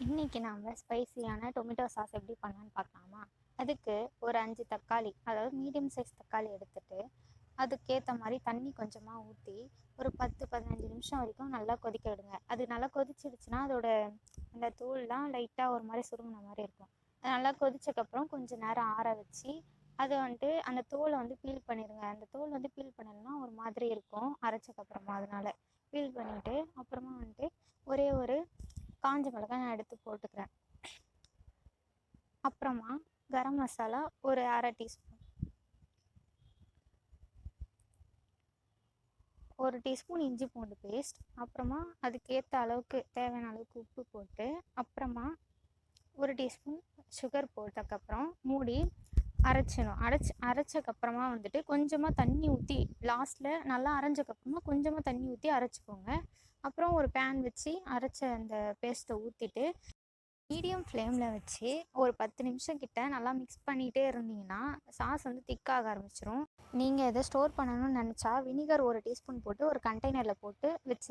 இன்றைக்கி நாம் ஸ்பைசியான tomato sauce எப்படி பண்ணலான்னு பார்க்கலாமா? அதுக்கு ஒரு அஞ்சு தக்காளி அதாவது மீடியம் சைஸ் தக்காளி எடுத்துட்டு அதுக்கேற்ற மாதிரி தண்ணி கொஞ்சமாக ஊற்றி ஒரு பத்து பதினஞ்சு நிமிஷம் வரைக்கும் நல்லா கொதிக்க விடுங்க. அது நல்லா கொதிச்சிடுச்சுன்னா அதோட அந்த தூள்லாம் லைட்டாக ஒரு மாதிரி சுருங்கின மாதிரி இருக்கும். அது நல்லா கொதிச்சக்கப்புறம் கொஞ்சம் நேரம் ஆற வச்சு அதை வந்துட்டு அந்த தோலை வந்து பீல் பண்ணிடுங்க. அந்த தோல் வந்து பீல் பண்ணலைன்னா ஒரு மாதிரி இருக்கும் அரைச்சக்கப்புறமா அதனால. பீல் பண்ணிவிட்டு அப்புறமா வந்துட்டு ஒரே ஒரு காஞ்ச மிளகாய் நான் எடுத்து போட்டுக்கிறேன். அப்புறமா கரம் மசாலா ஒரு அரை டீஸ்பூன். ஒரு டீஸ்பூன் இஞ்சி பூண்டு பேஸ்ட். அப்புறமா அதுக்கேற்ற அளவுக்கு தேவையான அளவுக்கு உப்பு போட்டு அப்புறமா ஒரு டீஸ்பூன் சுகர் போட்டதுக்கப்புறம் மூடி அரைச்சிடும் அரைச்சி அரைச்சக்கப்புறமா வந்துட்டு கொஞ்சமாக தண்ணி ஊற்றி லாஸ்ட்டில் நல்லா அரைஞ்சக்கப்புறமா கொஞ்சமாக தண்ணி ஊற்றி அரைச்சிக்கோங்க. அப்புறம் ஒரு பேன் வச்சு அரைச்ச அந்த பேஸ்ட்டை ஊற்றிட்டு மீடியம் ஃப்ளேமில் வச்சு ஒரு பத்து நிமிஷம் கிட்ட நல்லா மிக்ஸ் பண்ணிகிட்டே இருந்தீங்கன்னா சாஸ் வந்து திக்காக ஆரம்பிச்சிரும். நீங்கள் எதை ஸ்டோர் பண்ணணும்னு நினச்சா வினிகர் ஒரு டீஸ்பூன் போட்டு ஒரு கண்டெய்னரில் போட்டு வச்சிரு